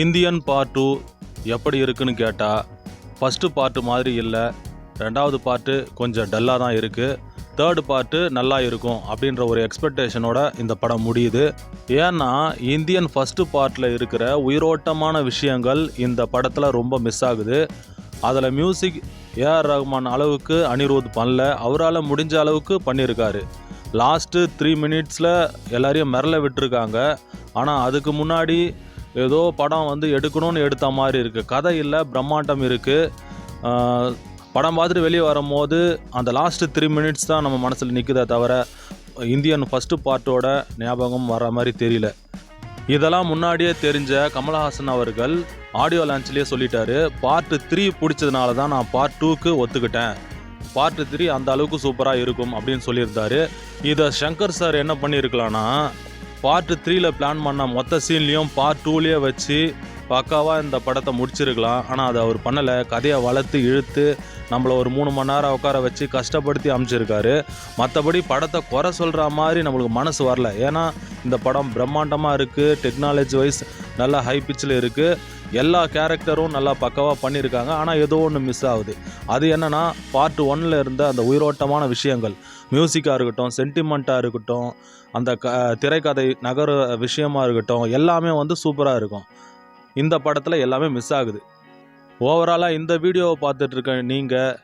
Indian part two எப்படி இருக்குன்னு கேட்டால் ஃபஸ்ட்டு பார்ட்டு மாதிரி இல்லை. ரெண்டாவது பார்ட்டு கொஞ்சம் டல்லாக தான் இருக்குது தேர்டு பார்ட்டு நல்லா இருக்கும் அப்படின்ற ஒரு எக்ஸ்பெக்டேஷனோட இந்த படம் முடியுது. ஏன்னா இந்தியன் ஃபஸ்ட்டு பார்ட்டில் இருக்கிற உயிரோட்டமான விஷயங்கள் இந்த படத்தில் ரொம்ப மிஸ் ஆகுது. அதில் மியூசிக் ஏஆர் ரஹ்மான் அளவுக்கு அனிருத் பண்ணல. அவரால் முடிஞ்ச அளவுக்கு பண்ணியிருக்காரு லாஸ்ட்டு த்ரீ மினிட்ஸில் எல்லாரையும் மிரள விட்டுருக்காங்க. ஆனால் அதுக்கு முன்னாடி ஏதோ படம் வந்து எடுக்கணும்னு எடுத்த மாதிரி இருக்குது கதை இல்லை பிரம்மாண்டம் இருக்குது படம் பார்த்துட்டு வெளியே வரும்போது அந்த லாஸ்ட்டு த்ரீ மினிட்ஸ் தான் நம்ம மனசில் நிற்குதே தவிர இந்தியன் ஃபஸ்ட்டு பார்ட்டோட ஞாபகம் வர மாதிரி தெரியல. இதெல்லாம் முன்னாடியே தெரிஞ்ச கமலஹாசன் அவர்கள் ஆடியோ லான்ச்லேயே சொல்லிட்டாரு. பார்ட்டு த்ரீ பிடிச்சதுனால தான் நான் பார்ட் டூக்கு ஒத்துக்கிட்டேன். பார்ட்டு த்ரீ அந்த அளவுக்கு சூப்பராக இருக்கும் அப்படின்னு சொல்லியிருந்தாரு. இதை சங்கர் சார் என்ன பண்ணியிருக்கலாம்னா பார்ட்டு த்ரீல பிளான் பண்ண மொத்த சீன்லேயும் பார்ட் டூலேயே வச்சு பக்காவாக இந்த படத்தை முடிச்சிருக்கலாம். ஆனால் அதை அவர் பண்ணலை. கதையை வளர்த்து இழுத்து நம்மளை ஒரு மூணு மணி நேரம் உட்கார வச்சு கஷ்டப்படுத்தி அமைச்சிருக்காரு. மற்றபடி படத்தை குறை சொல்கிற மாதிரி நம்மளுக்கு மனசு வரல. ஏன்னா இந்த படம் பிரம்மாண்டமாக இருக்குது டெக்னாலஜி வைஸ் நல்லா ஹை பிச்சில் இருக்குது எல்லா கேரக்டரும் நல்லா பக்கவாக பண்ணியிருக்காங்க ஆனால் ஏதோ ஒன்று மிஸ் ஆகுது. அது என்னென்னா பார்ட் ஒன்னில் இருந்த அந்த உயிரோட்டமான விஷயங்கள். மியூசிக்காக இருக்கட்டும் சென்டிமெண்ட்டாக இருக்கட்டும் அந்த க திரைக்கதை நகர விஷயமாக இருக்கட்டும் எல்லாமே வந்து சூப்பராக இருக்கும். இந்த படத்தில் எல்லாமே மிஸ் ஆகுது. ஓவராலாக இந்த வீடியோவை பார்த்துட்ருக்க நீங்கள்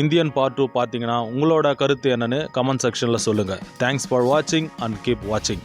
இந்தியன் பார்ட் டூ பார்த்தீங்கன்னா உங்களோட கருத்து என்னென்னு கமெண்ட் செக்ஷனில் சொல்லுங்கள் தேங்க்ஸ் ஃபார் வாட்சிங் அண்ட் கீப் வாட்சிங்